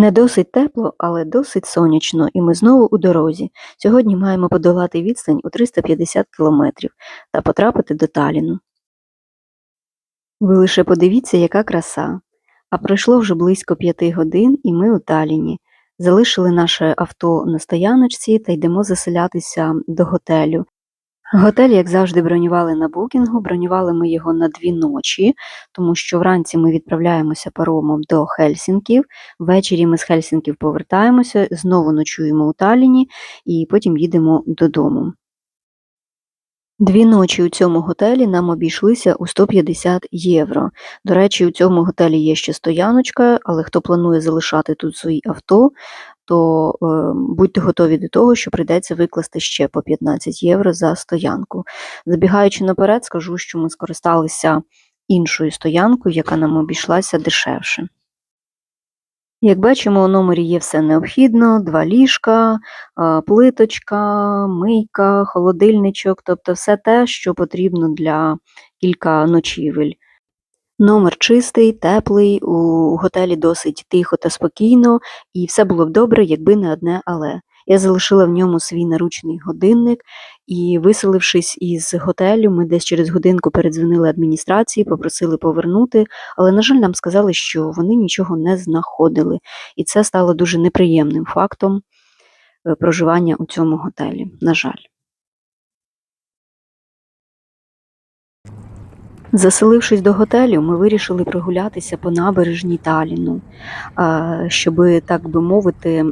Не досить тепло, але досить сонячно, і ми знову у дорозі. Сьогодні маємо подолати відстань у 350 кілометрів та потрапити до Таліну. Ви лише подивіться, яка краса. А пройшло вже близько п'яти годин, і ми у Таліні. Залишили наше авто на стояночці та йдемо заселятися до готелю. Готель, як завжди, бронювали на букінгу. Бронювали ми його на дві ночі, тому що вранці ми відправляємося паромом до Хельсінків. Ввечері ми з Хельсінків повертаємося, знову ночуємо у Талліні і потім їдемо додому. Дві ночі у цьому готелі нам обійшлися у 150 євро. До речі, у цьому готелі є ще стояночка, але хто планує залишати тут свої авто, то е, будьте готові до того, що прийдеться викласти ще по 15 євро за стоянку. Забігаючи наперед, скажу, що ми скористалися іншою стоянкою, яка нам обійшлася дешевше. Як бачимо, у номері є все необхідно: два ліжка, плиточка, мийка, холодильничок, тобто все те, що потрібно для кілька ночівель. Номер чистий, теплий, у готелі досить тихо та спокійно, і все було б добре, якби не одне але. Я залишила в ньому свій наручний годинник, і, виселившись із готелю, ми десь через годинку передзвонили адміністрації, попросили повернути, але, на жаль, нам сказали, що вони нічого не знаходили. І це стало дуже неприємним фактом е, проживання у цьому готелі. На жаль. Заселившись до готелю, ми вирішили прогулятися по набережній Таліну, щоб, так би мовити,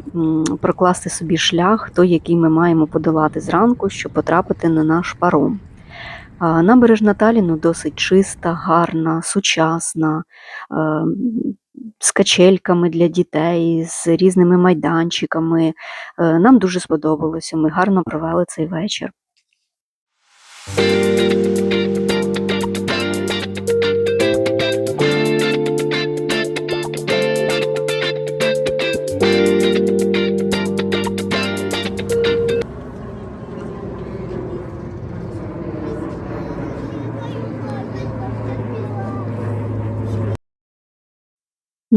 прокласти собі шлях, той, який ми маємо подолати зранку, щоб потрапити на наш паром. Набережна Таліну досить чиста, гарна, сучасна, з качельками для дітей, з різними майданчиками. Е, Нам дуже сподобалося, ми гарно провели цей вечір.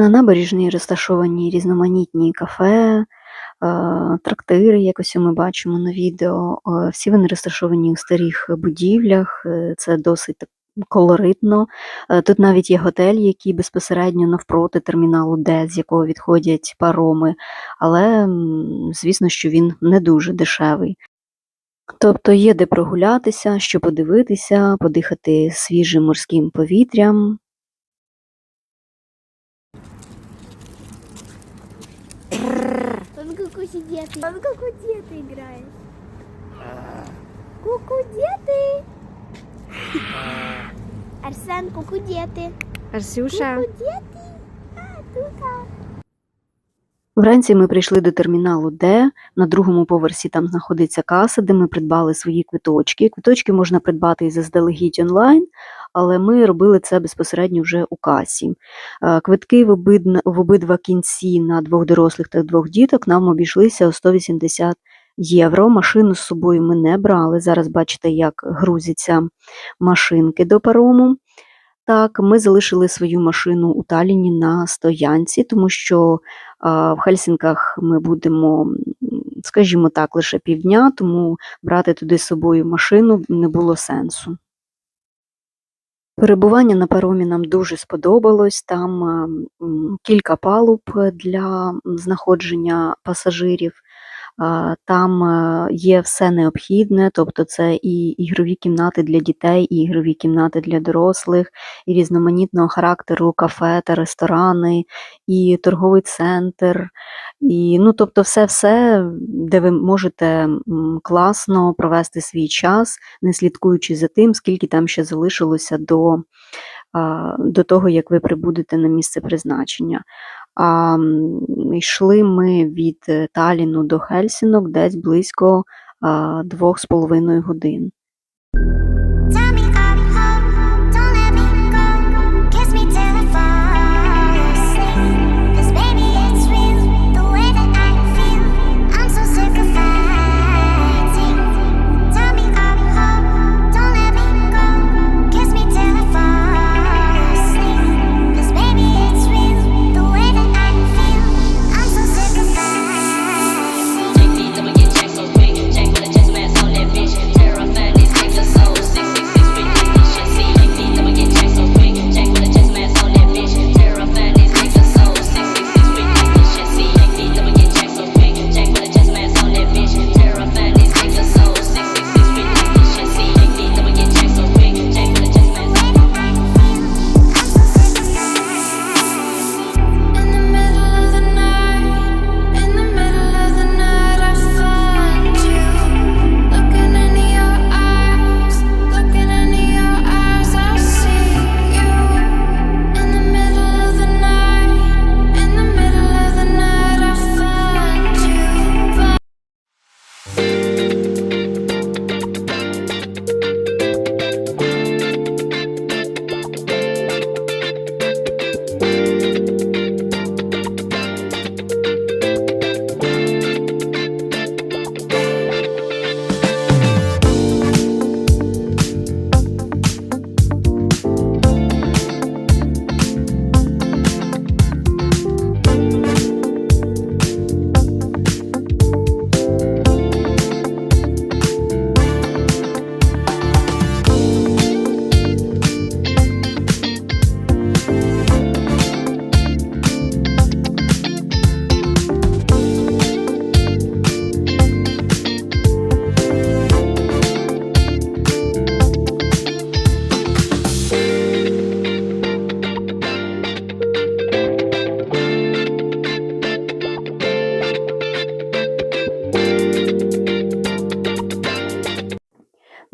На набережній розташовані різноманітні кафе, е, трактири, як ось ми бачимо на відео. Е, Всі вони розташовані у старих будівлях, е, це досить колоритно. Тут навіть є готель, який безпосередньо навпроти терміналу Д, з якого відходять пароми, але звісно, що він не дуже дешевий. Тобто є де прогулятися, що подивитися, подихати свіжим морським повітрям. Он как у дети. Он как у играет. Куку дети. Арсен, куку дети. Арсюша, Куку дети. А, тут. Вранці ми прийшли до терміналу Д. На другому поверсі там знаходиться каса, де ми придбали свої квиточки. Квиточки можна придбати і заздалегідь онлайн, але ми робили це безпосередньо вже у касі. Е, Квитки в, обидва кінці на двох дорослих та двох діток нам обійшлися у 180 євро. Машину з собою ми не брали. Зараз бачите, як грузяться машинки до парому. Так, ми залишили свою машину у Таліні на стоянці, тому що а, в Хельсінках ми будемо, скажімо так, лише півдня, тому брати туди з собою машину не було сенсу. Перебування на паромі нам дуже сподобалось. Там кілька палуб для знаходження пасажирів. Там е, є все необхідне, тобто це і ігрові кімнати для дітей, і ігрові кімнати для дорослих, і різноманітного характеру кафе та ресторани, і торговий центр, і ну, тобто, все-все, де ви можете класно провести свій час, не слідкуючи за тим, скільки там ще залишилося до, до того, як ви прибудете на місце призначення. А йшли ми від е, Таліну до Хельсінок десь близько двох з половиною годин.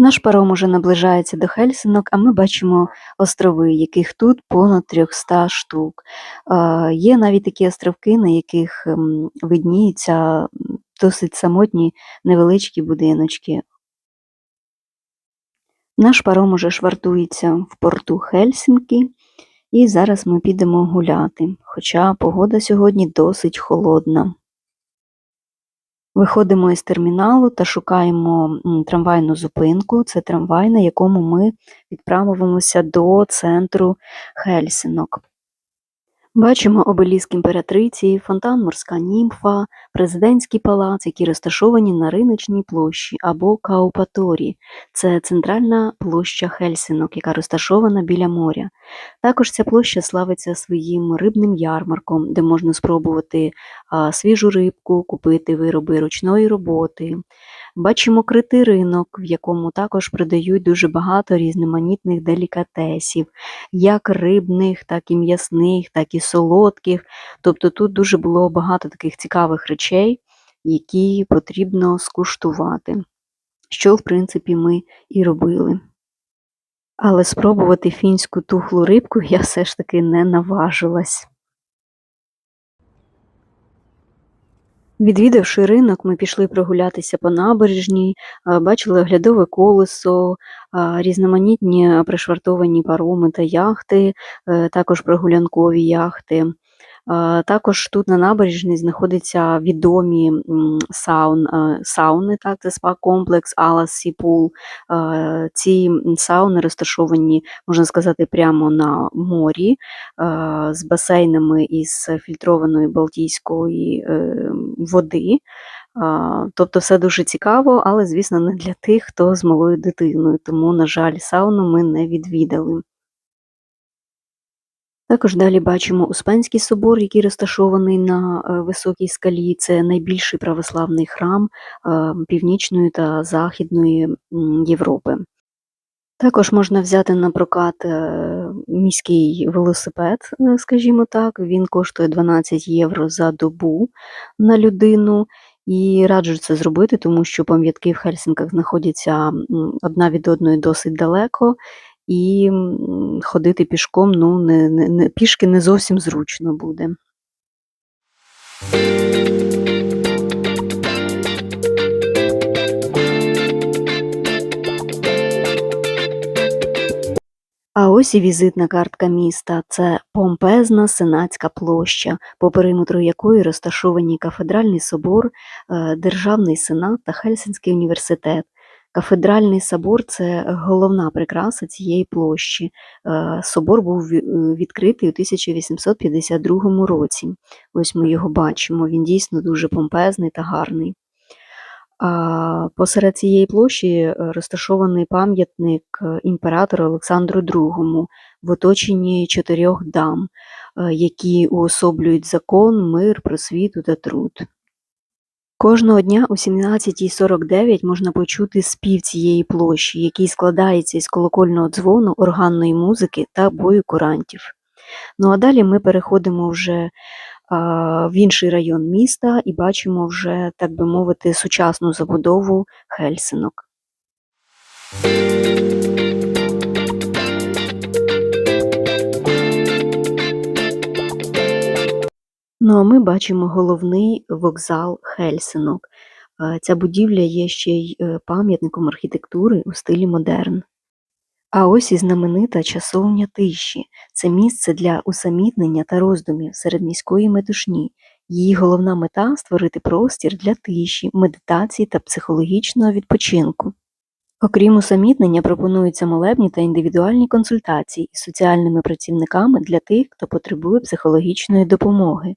Наш паром уже наближається до Хельсинок, а ми бачимо острови, яких тут понад 300 штук. Е, Є навіть такі островки, на яких ем, видніються досить самотні невеличкі будиночки. Наш паром уже швартується в порту Хельсінкі, і зараз ми підемо гуляти, хоча погода сьогодні досить холодна. Виходимо із терміналу та шукаємо трамвайну зупинку. Це трамвай, на якому ми відправимося до центру Хельсинок. Бачимо обеліск імператриці, фонтан Морська німфа, президентський палац, які розташовані на риночній площі або Каупаторі. Це центральна площа Хельсинок, яка розташована біля моря. Також ця площа славиться своїм рибним ярмарком, де можна спробувати свіжу рибку, купити вироби ручної роботи. Бачимо критий ринок, в якому також продають дуже багато різноманітних делікатесів, як рибних, так і м'ясних, так і солодких. Тобто тут дуже було багато таких цікавих речей, які потрібно скуштувати, що, в принципі, ми і робили. Але спробувати фінську тухлу рибку я все ж таки не наважилась. Відвідавши ринок, ми пішли прогулятися по набережній, бачили оглядове колесо, різноманітні пришвартовані пароми та яхти, е, також прогулянкові яхти. Також тут на набережній знаходяться відомі саун, е, сауни, так, це спа-комплекс Алас Сіпул. Е, Ці сауни розташовані, можна сказати, прямо на морі е, з басейнами із фільтрованої балтійської води. Тобто все дуже цікаво, але, звісно, не для тих, хто з малою дитиною, тому, на жаль, сауну ми не відвідали. Також далі бачимо Успенський собор, який розташований на е, високій скалі. Це найбільший православний храм е, Північної та Західної Європи. Також можна взяти на прокат е, міський велосипед, скажімо так. Він коштує 12 євро за добу на людину. І раджу це зробити, тому що пам'ятки в Хельсінках знаходяться одна від одної досить далеко, і ходити пішком ну, не, не, не, пішки не зовсім зручно буде. А ось і візитна картка міста. Це помпезна сенатська площа, по периметру якої розташовані кафедральний собор, е, Державний сенат та Хельсінський університет. Кафедральний собор це головна прикраса цієї площі. Е, Собор був е, відкритий у 1852 році. Ось ми його бачимо. Він дійсно дуже помпезний та гарний. Посеред цієї площі е, розташований пам'ятник імператору Олександру II в оточенні чотирьох дам, які уособлюють закон, мир, просвіту та труд. Кожного дня о 17.49 можна почути спів цієї площі, який складається із колокольного дзвону, органної музики та бою курантів. Ну а далі ми переходимо вже а, в інший район міста і бачимо вже, так би мовити, сучасну забудову Хельсинок. Ну а ми бачимо головний вокзал Хельсинок. Е, Ця будівля є ще й е, пам'ятником архітектури у стилі модерн. А ось і знаменита часовня тиші. Це місце для усамітнення та роздумів серед міської метушні. Її головна мета створити простір для тиші, медитації та психологічного відпочинку. Окрім усамітнення, пропонуються молебні та індивідуальні консультації із соціальними працівниками для тих, хто потребує психологічної допомоги.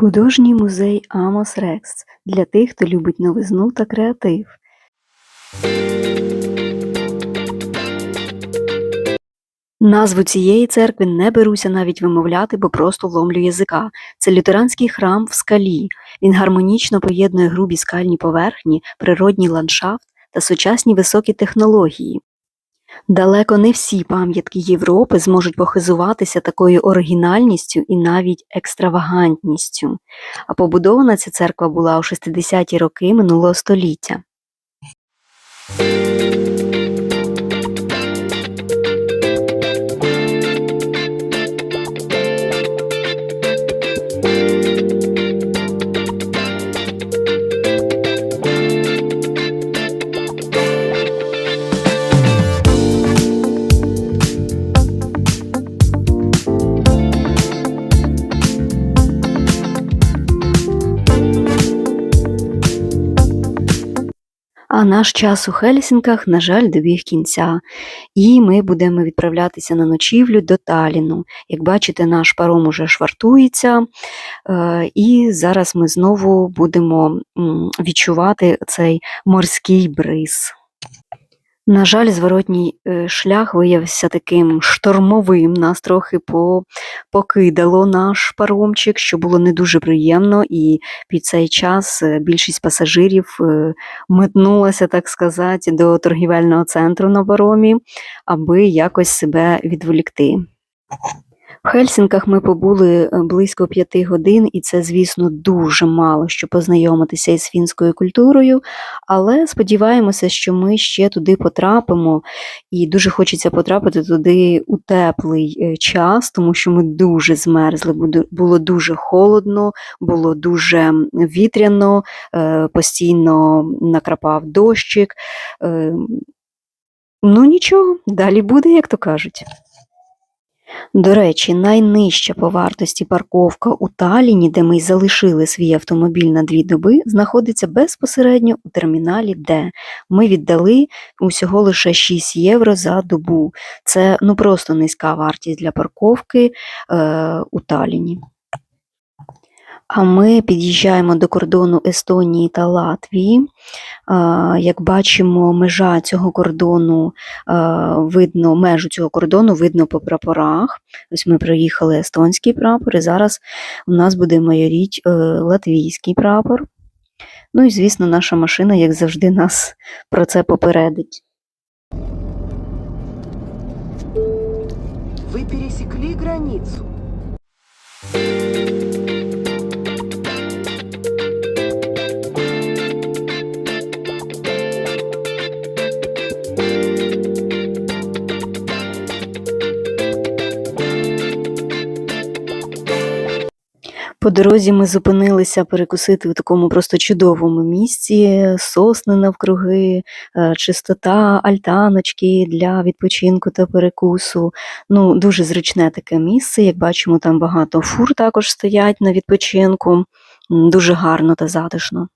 Художній музей Амос Рекс для тих, хто любить новизну та креатив. Назву цієї церкви не беруся навіть вимовляти, бо просто вломлю язика. Це лютеранський храм в скалі. Він гармонічно поєднує грубі скальні поверхні, природній ландшафт та сучасні високі технології. Далеко не всі пам'ятки Європи зможуть похизуватися такою оригінальністю і навіть екстравагантністю. А побудована ця церква була у 60-ті роки минулого століття. Наш час у Хельсінках, на жаль, добіг кінця, і ми будемо відправлятися на ночівлю до Таліну. Як бачите, наш паром уже швартується, е, і зараз ми знову будемо відчувати цей морський бриз. На жаль, зворотній е, шлях виявився таким штормовим. Нас трохи по- покидало наш паромчик, що було не дуже приємно, і під цей час е, більшість пасажирів е, метнулася, так сказати, до торгівельного центру на паромі, аби якось себе відволікти. В Хельсінках ми побули е, близько п'яти годин, і це, звісно, дуже мало, щоб познайомитися із фінською культурою, але сподіваємося, що ми ще туди потрапимо, і дуже хочеться потрапити туди у теплий е, час, тому що ми дуже змерзли, було дуже холодно, було дуже вітряно, е, постійно накрапав дощик. Ну нічого, далі буде, як то кажуть. До речі, найнижча по вартості парковка у Таліні, де ми й залишили свій автомобіль на дві доби, знаходиться безпосередньо у терміналі Д. Ми віддали усього лише 6 євро за добу. Це ну просто низька вартість для парковки е, у Таліні. А ми під'їжджаємо до кордону Естонії та Латвії. Як бачимо, межа цього кордону видно, межу цього кордону видно по прапорах. Ось ми проїхали естонський прапор, і зараз у нас буде майоріть е, латвійський прапор. Ну і, звісно, наша машина, як завжди, нас про це попередить. Вы пересекли границу. По дорозі ми зупинилися перекусити в такому просто чудовому місці, сосни навкруги, е, чистота, альтаночки для відпочинку та перекусу. Ну, дуже зручне таке місце. Як бачимо, там багато фур також стоять на відпочинку. Дуже гарно та затишно.